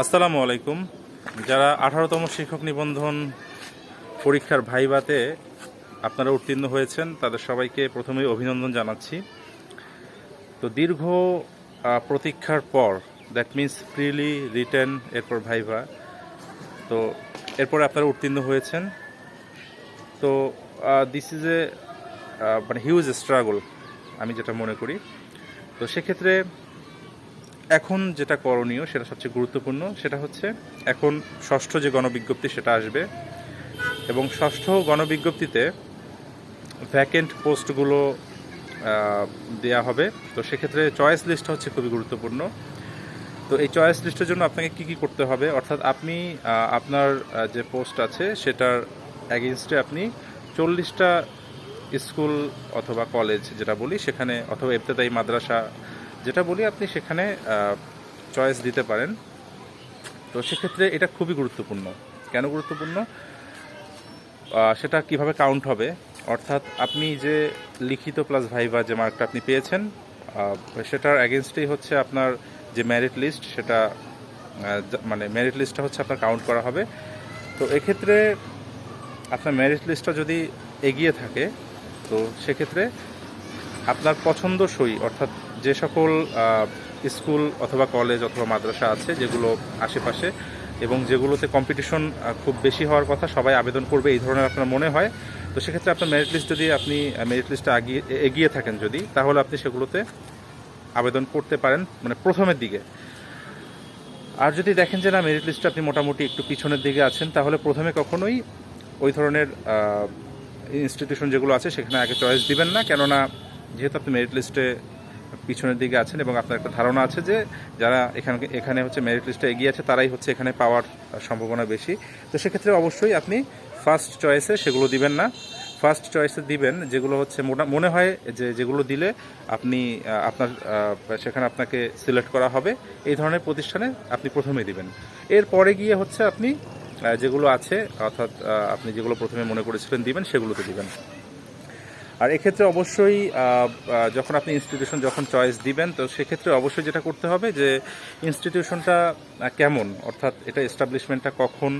আসসালামু আলাইকুম। যারা আঠারোতম শিক্ষক নিবন্ধন পরীক্ষার ভাইবাতে আপনারা উত্তীর্ণ হয়েছেন, তাদের সবাইকে প্রথমেই অভিনন্দন জানাচ্ছি। তো দীর্ঘ প্রতীক্ষার পর দ্যাট মিন্স প্রিলি রিটার্ন এরপর ভাইভা তো এরপরে আপনারা উত্তীর্ণ হয়েছেন। তো দিস ইজ এ মানে হিউজ স্ট্রাগল আমি যেটা মনে করি। তো সেক্ষেত্রে এখন যেটা করণীয়, সেটা সবচেয়ে গুরুত্বপূর্ণ, সেটা হচ্ছে এখন ষষ্ঠ যে গণবিজ্ঞপ্তি, সেটা আসবে। এবং ষষ্ঠ গণবিজ্ঞপ্তিতে ভ্যাকেন্ট পোস্টগুলো দেওয়া হবে। তো সেক্ষেত্রে চয়েস লিস্ট হচ্ছে খুবই গুরুত্বপূর্ণ। তো এই চয়েস লিস্টের জন্য আপনাকে কি কি করতে হবে? অর্থাৎ আপনি আপনার যে পোস্ট আছে, সেটার অ্যাগেনস্টে আপনি চল্লিশটা স্কুল অথবা কলেজ যেটা বলি, সেখানে অথবা ইবতেদায়ী মাদ্রাসা যেটা বলি, আপনি সেখানে চয়েস দিতে পারেন। তো সেক্ষেত্রে এটা খুবই গুরুত্বপূর্ণ। কেন গুরুত্বপূর্ণ? সেটা কীভাবে কাউন্ট হবে? অর্থাৎ আপনি যে লিখিত প্লাস ভাইভা যে মার্কটা আপনি পেয়েছেন সেটার অ্যাগেনস্টেই হচ্ছে আপনার যে মেরিট লিস্ট সেটা মানে মেরিট লিস্টটা হচ্ছে আপনার কাউন্ট করা হবে। তো এক্ষেত্রে আপনার মেরিট লিস্টটা যদি এগিয়ে থাকে, তো সেক্ষেত্রে আপনার পছন্দসই, অর্থাৎ যে সকল স্কুল অথবা কলেজ অথবা মাদ্রাসা আছে যেগুলো আশেপাশে এবং যেগুলোতে কম্পিটিশন খুব বেশি হওয়ার কথা সবাই আবেদন করবে, এই ধরনের আপনার মনে হয়। তো সেক্ষেত্রে আপনার মেরিট লিস্ট যদি আপনি মেরিট লিস্টে আগিয়ে এগিয়ে থাকেন যদি, তাহলে আপনি সেগুলোতে আবেদন করতে পারেন মানে প্রথমের দিকে। আর যদি দেখেন যে না মেরিট লিস্টে আপনি মোটামুটি একটু পিছনের দিকে আছেন, তাহলে প্রথমে কখনোই ওই ধরনের ইনস্টিটিউশন যেগুলো আছে সেখানে আগে চয়েস দিবেন না। কেননা, যেহেতু আপনি মেরিট লিস্টে পিছনের দিকে আছেন এবং আপনার একটা ধারণা আছে যে যারা এখানে এখানে হচ্ছে মেরিট লিস্টে এগিয়ে আছে, তারাই হচ্ছে এখানে পাওয়ার সম্ভাবনা বেশি। তো সেক্ষেত্রে অবশ্যই আপনি ফার্স্ট চয়েসে সেগুলো দিবেন না। ফার্স্ট চয়েসে দিবেন যেগুলো হচ্ছে মনে হয় যে যেগুলো দিলে আপনি আপনার সেখানে আপনাকে সিলেক্ট করা হবে। এই ধরনের প্রতিষ্ঠানে আপনি প্রথমে দিবেন। এরপরে গিয়ে হচ্ছে আপনি যেগুলো আছে, অর্থাৎ আপনি যেগুলো প্রথমে মনে করেছিলেন দিবেন, সেগুলোতে দিবেন। আর এক্ষেত্রে অবশ্যই যখন আপনি ইনস্টিটিউশন যখন চয়েস দিবেন, তো সেক্ষেত্রে অবশ্যই যেটা করতে হবে যে ইনস্টিটিউশনটা কেমন? অর্থাৎ এটা এস্টাবলিশমেন্টটা কখন?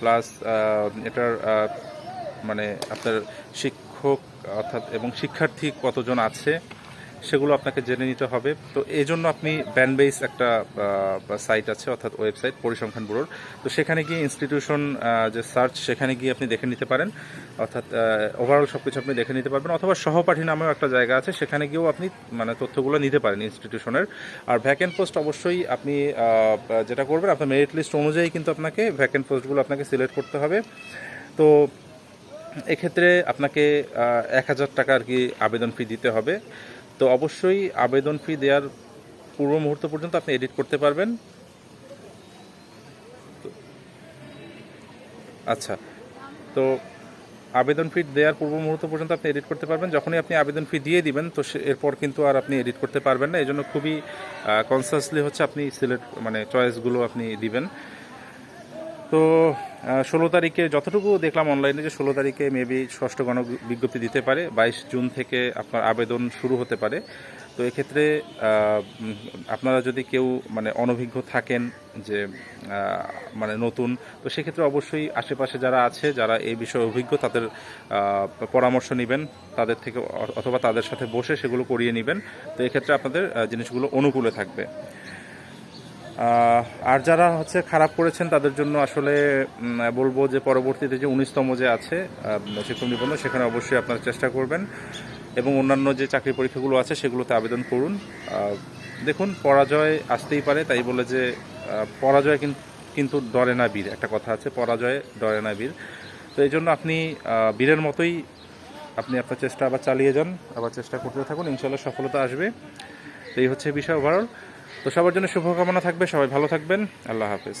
প্লাস এটার মানে আপনার শিক্ষক, অর্থাৎ এবং শিক্ষার্থী কতজন আছে? সেগুলো আপনাকে জেনে নিতে হবে। তো এই জন্য আপনি ব্যানবেস একটা সাইট আছে, অর্থাৎ ওয়েবসাইট পরিসংখ্যান ব্যুরোর। তো সেখানে গিয়ে ইনস্টিটিউশন যে সার্চ সেখানে গিয়ে আপনি দেখে নিতে পারেন। অর্থাৎ ওভারঅল সব কিছু আপনি দেখে নিতে পারবেন। অথবা সহপাঠী নামেও একটা জায়গা আছে, সেখানে গিয়েও আপনি মানে তথ্যগুলো নিতে পারেন ইনস্টিটিউশনের আর ভ্যাকেন্ট পোস্ট অবশ্যই আপনি যেটা করবেন, আপনার মেরিট লিস্ট অনুযায়ী কিন্তু আপনাকে ভ্যাকেন্ট পোস্টগুলো আপনাকে সিলেক্ট করতে হবে। তো এক্ষেত্রে আপনাকে এক হাজার টাকা আর কি আবেদন ফি দিতে হবে। তো অবশ্যই আবেদন ফি দেওয়ার পূর্ব মুহূর্ত পর্যন্ত আপনি এডিট করতে পারবেন। আচ্ছা তো আবেদন ফি দেওয়ার পূর্ব মুহূর্ত পর্যন্ত আপনি এডিট করতে পারবেন। যখনই আপনি আবেদন ফি দিয়ে দিবেন, তো এরপর কিন্তু আর আপনি এডিট করতে পারবেন না। এই জন্য খুবই কনসাসলি হচ্ছে আপনি সিলেক্ট মানে চয়েসগুলো আপনি দিবেন। তো ষোলো তারিখে যতটুকু দেখলাম অনলাইনে যে ষোলো তারিখে মেবি ষষ্ঠ গণ বিজ্ঞপ্তি দিতে পারে, বাইশ জুন থেকে আপনার আবেদন শুরু হতে পারে। তো এক্ষেত্রে আপনারা যদি কেউ মানে অনভিজ্ঞ থাকেন যে মানে নতুন, তো সেক্ষেত্রে অবশ্যই আশেপাশে যারা আছে, যারা এই বিষয়ে অভিজ্ঞ, তাদের পরামর্শ নেবেন। তাদের থেকে অথবা তাদের সাথে বসে সেগুলো করিয়ে নেবেন। তো এক্ষেত্রে আপনাদের জিনিসগুলো অনুকূলে থাকবে। আর যারা হচ্ছে খারাপ করেছেন, তাদের জন্য আসলে বলব যে পরবর্তীতে যে উনিশতম যে আছে শিক্ষক নিবন্ধন, সেখানে অবশ্যই আপনারা চেষ্টা করবেন এবং অন্যান্য যে চাকরি পরীক্ষাগুলো আছে, সেগুলোতে আবেদন করুন। দেখুন, পরাজয় আসতেই পারে, তাই বলে যে পরাজয় কিন্তু ডরে না বীর, একটা কথা আছে, পরাজয় ডরে না বীর। তো এই জন্য আপনি বীরের মতোই আপনি আপনার চেষ্টা আবার চালিয়ে যান, আবার চেষ্টা করতে থাকুন ইনশাল্লাহ সফলতা আসবে। তো এই হচ্ছে বিষয় ওভারঅল তো সবার জন্য শুভকামনা থাকবে সবাই ভালো থাকবেন আল্লাহ হাফেজ।